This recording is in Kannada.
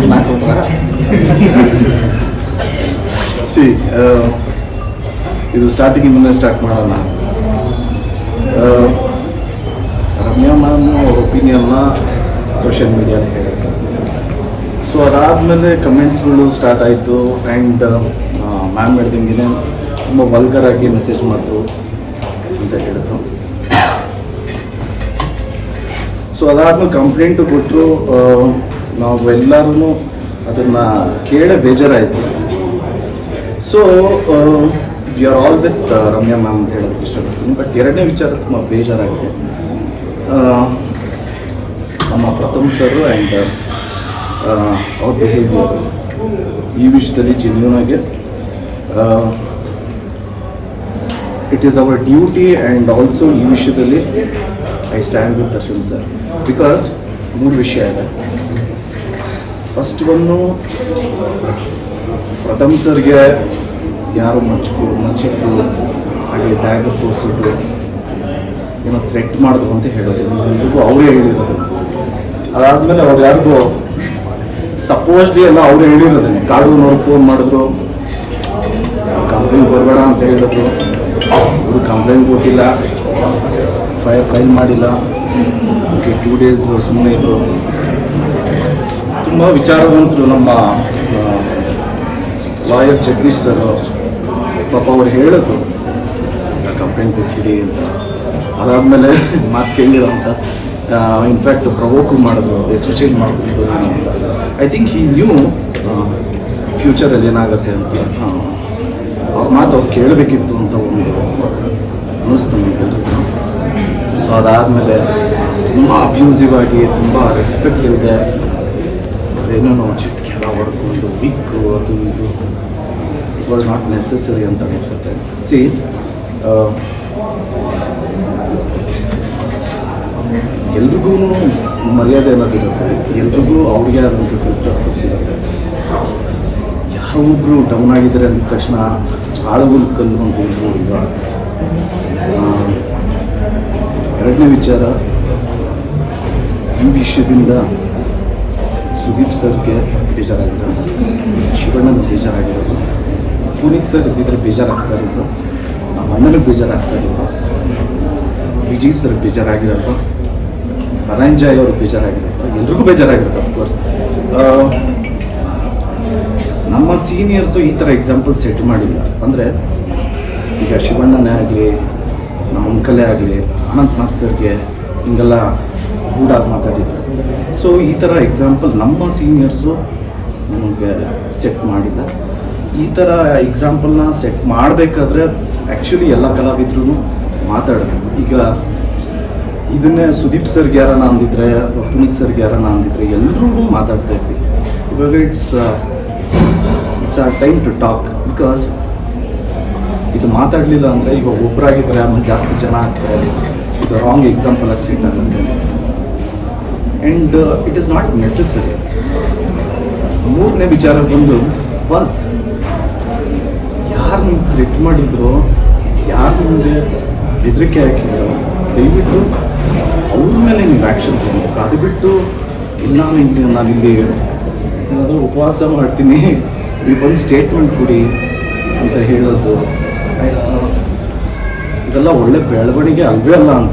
ಸಿ ಇದು ಸ್ಟಾರ್ಟಿಂಗ್ ಮುಂದೆ ಸ್ಟಾರ್ಟ್ ಮಾಡೋಣ. ಆ, ರಮ್ಯಾ ಮ್ಯಾಮ್ ಅವ್ರ ಒಪಿನಿಯನ್ನ ಸೋಷಿಯಲ್ ಮೀಡಿಯಾ ಸೊ ಅದಾದಮೇಲೆ ಕಮೆಂಟ್ಸ್ಗಳು ಸ್ಟಾರ್ಟ್ ಆಯಿತು ಆ್ಯಂಡ್ ಮ್ಯಾಮ್ ಹೇಳ್ದಂಗೆ ತುಂಬ ಆಗಿ ಮೆಸೇಜ್ ಮಾಡಿದ್ರು ಅಂತ ಹೇಳಿದ್ರು. ಸೊ ಅದಾದ್ಮೇಲೆ ಕಂಪ್ಲೇಂಟು ಕೊಟ್ಟರು ನಾವು ಎಲ್ಲರೂ ಅದನ್ನು ಕೇಳೇ ಬೇಜಾರಾಯಿತು. So we are all with Ramya ma'am ಅಂತ ಹೇಳೋದಕ್ಕೆ ಇಷ್ಟಪಡ್ತೀನಿ. ಬಟ್ ಎರಡನೇ ವಿಚಾರ ತುಂಬ ಬೇಜಾರಾಗಿದೆ. ಆ, ನಮ್ಮ ಪ್ರಥಮ್ ಸರ್ ಆ್ಯಂಡ್ ಅವ್ರ ಬಿಹೇವಿಯರ್ ಈ ವಿಷಯದಲ್ಲಿ ಜೆನ್ಯೂನಾಗೆ it is our duty and also ಈ ವಿಷಯದಲ್ಲಿ I stand with Darshan sir because ಮೂರು ವಿಷಯ ಇದೆ. ಫಸ್ಟ್ ಬಂದು ಪ್ರಥಮ್ ಸರ್ಗೆ ಯಾರು ಮಚ್ಚು ಮಚ್ಚಿಟ್ಟು ಹಾಗೆ ಡ್ಯಾಗರ್ ತೋರಿಸಿದ್ರು ಏನೋ ಥ್ರೆಟ್ ಮಾಡಿದ್ರು ಅಂತ ಹೇಳೋದು ಎಲ್ರಿಗೂ ಅವರೇ ಹೇಳಿರೋದು ಅದಾದಮೇಲೆ ಅವ್ರು ಯಾರಿಗೂ ಸಪೋಸ್ಲಿ ಎಲ್ಲ ಅವರೇ ಕಾಡು ನೋಡಿ ಫೋನ್ ಮಾಡಿದ್ರು ಕಂಪ್ಲೇಂಟ್ ಕೊಡಬೇಡ ಅಂತ ಹೇಳಿದ್ರು ಅವರು ಕಂಪ್ಲೇಂಟ್ ಕೊಟ್ಟಿಲ್ಲ ಫೈಲ್ ಫೈಲ್ ಮಾಡಿಲ್ಲ ಓಕೆ ಟೂ ಡೇಸ್ ಸುಮ್ಮನೆ ಇದ್ರು. ತುಂಬ ವಿಚಾರವಂತರು ನಮ್ಮ ಲಾಯರ್ ಜಗದೀಶ್ ಸರ್ ಪಾಪ ಅವ್ರು ಹೇಳಿದ್ರು ಕಂಪ್ಲೇಂಟ್ ಕೊಟ್ಟಿರಿ ಅಂತ. ಅದಾದಮೇಲೆ ಮಾತು ಕೇಳಿರೋ ಅಂತ. ಇನ್ಫ್ಯಾಕ್ಟ್ ಪ್ರವೋಕು ಮಾಡಿದ್ರು ಹೆಸರು ಚೇಂಜ್ ಮಾಡಿದ್ರು ಅಂತ. ಐ ಥಿಂಕ್ ಈ ನ್ಯೂ ಫ್ಯೂಚರಲ್ಲಿ ಏನಾಗುತ್ತೆ ಅಂತ. ಅವ್ರ ಮಾತು ಅವ್ರು ಕೇಳಬೇಕಿತ್ತು ಅಂತ ಒಂದು ಅನ್ನಿಸ್ತು ನಮಗೆಲ್ರಿಗೂ ಸೊ ಅದಾದಮೇಲೆ ತುಂಬ ಅಬ್ಯೂಸಿವ್ ಆಗಿ, ತುಂಬ ರೆಸ್ಪೆಕ್ಟ್ ಇದೆ ಅದೇನೋ ಚಿಟ್ಕೆಲ್ಲ ಹೊಡ್ಕೊಂಡು ವಿಕ್ಕು ಅದು ಇದು ಇಟ್ ವಾಸ್ ನಾಟ್ ನೆಸೆಸರಿ ಅಂತ ಅನಿಸುತ್ತೆ. ಸಿ ಎಲ್ರಿಗೂ ಮರ್ಯಾದೆ ಅನ್ನೋದಿರುತ್ತೆ ಎಲ್ರಿಗೂ ಅವ್ರಿಗೆ ಆದಂಥ ಸೆಲ್ಫ್ ರೆಸ್ಪೆಕ್ಟ್ ಇರುತ್ತೆ. ಯಾರೋ ಒಬ್ಬರು ಡೌನ್ ಆಗಿದ್ದಾರೆ ಅಂದ ತಕ್ಷಣ ಆಳುಗಳು ಕಲ್ಲು ಅಂತ ಇದ್ರು ಎರಡನೇ ವಿಚಾರ ಈ ವಿಷಯದಿಂದ ಸುದೀಪ್ ಸರ್ಗೆ ಬೇಜಾರಾಗಿರೋದು, ಶಿವಣ್ಣನ ಬೇಜಾರಾಗಿರೋದು, ಪುನೀತ್ ಸರ್ ಇದ್ದಿದ್ರೆ ಬೇಜಾರಾಗ್ತಾ ಇರೋದು ನಮ್ಮ ಅಣ್ಣನಿಗೆ ಬೇಜಾರಾಗ್ತಾ ಇರೋದು ವಿಜಯ್ ಸರ್ ಬೇಜಾರಾಗಿರೋದು ಧನಂಜಯ್ ಅವರು ಬೇಜಾರಾಗಿರೋದು, ಎಲ್ರಿಗೂ ಬೇಜಾರಾಗಿರುತ್ತೆ ಅಫ್ಕೋರ್ಸ್ ನಮ್ಮ ಸೀನಿಯರ್ಸು ಈ ಥರ ಎಕ್ಸಾಂಪಲ್ ಸೆಟ್ ಮಾಡಿಲ್ಲ. ಅಂದರೆ ಈಗ ಶಿವಣ್ಣನೇ ಆಗಲಿ, ನಮ್ಮ ಅಂಕಲೇ ಆಗಲಿ ಅನಂತ್ ನಾಗ್ ಸರ್ಗೆ ಹಿಂಗೆಲ್ಲ ಗೂಡಾಗಿ ಮಾತಾಡಿದ್ರು. ಸೊ ಈ ಥರ ಎಕ್ಸಾಂಪಲ್ ನಮ್ಮ ಸೀನಿಯರ್ಸು ನಮಗೆ ಸೆಟ್ ಮಾಡಿಲ್ಲ. ಈ ಥರ ಎಕ್ಸಾಂಪಲ್ನ ಸೆಟ್ ಮಾಡಬೇಕಾದ್ರೆ ಆ್ಯಕ್ಚುಲಿ ಎಲ್ಲ ಕಲಾವಿದ್ರು ಮಾತಾಡಬೇಕು. ಈಗ ಇದನ್ನೇ ಸುದೀಪ್ ಸರ್ಗೆ ಯಾರನ್ನ ಅಂದಿದ್ರೆ ಪುನೀತ್ ಸರ್ಗೆ ಯಾರನ್ನ ಅಂದಿದ್ರೆ ಎಲ್ಲರೂ ಮಾತಾಡ್ತಾ ಇದ್ವಿ. ಇವಾಗ it's it's a time to talk because ಇದು ಮಾತಾಡಲಿಲ್ಲ ಅಂದರೆ ಇವಾಗ ಒಬ್ಬರಾಗಿದ್ದರೆ ಆಮೇಲೆ ಜಾಸ್ತಿ ಜನ ಆಗ್ತಾರೆ. ಇದು ರಾಂಗ್ ಎಕ್ಸಾಂಪಲ್ ಆಗಿ ಸೆಟ್ ಆಗುತ್ತೆ. And it is not necessary ಮೂರನೇ ವಿಚಾರ ಬಂದು ಬಸ್ ಯಾರು ನಿಮ್ಗೆ ಥ್ರೆಟ್ ಮಾಡಿದ್ರು? ಯಾರು ನಿಮಗೆ ಹೆದರಿಕೆ ಹಾಕಿದ್ರು? ದಯವಿಟ್ಟು ಅವ್ರ ಮೇಲೆ ನೀವು ಆ್ಯಕ್ಷನ್ ತಗೋಬೇಕು. ಅದು ಬಿಟ್ಟು ಇಲ್ಲ ನಾನು ಇಲ್ಲಿ ಏನಾದರೂ ಉಪವಾಸ ಮಾಡ್ತೀನಿ. ನೀವು ಬಂದು ಸ್ಟೇಟ್ಮೆಂಟ್ ಕೊಡಿ ಅಂತ ಹೇಳೋದು. ಇದೆಲ್ಲ ಒಳ್ಳೆ ಬೆಳವಣಿಗೆ ಅಲ್ವೇ ಅಲ್ಲ ಅಂತ.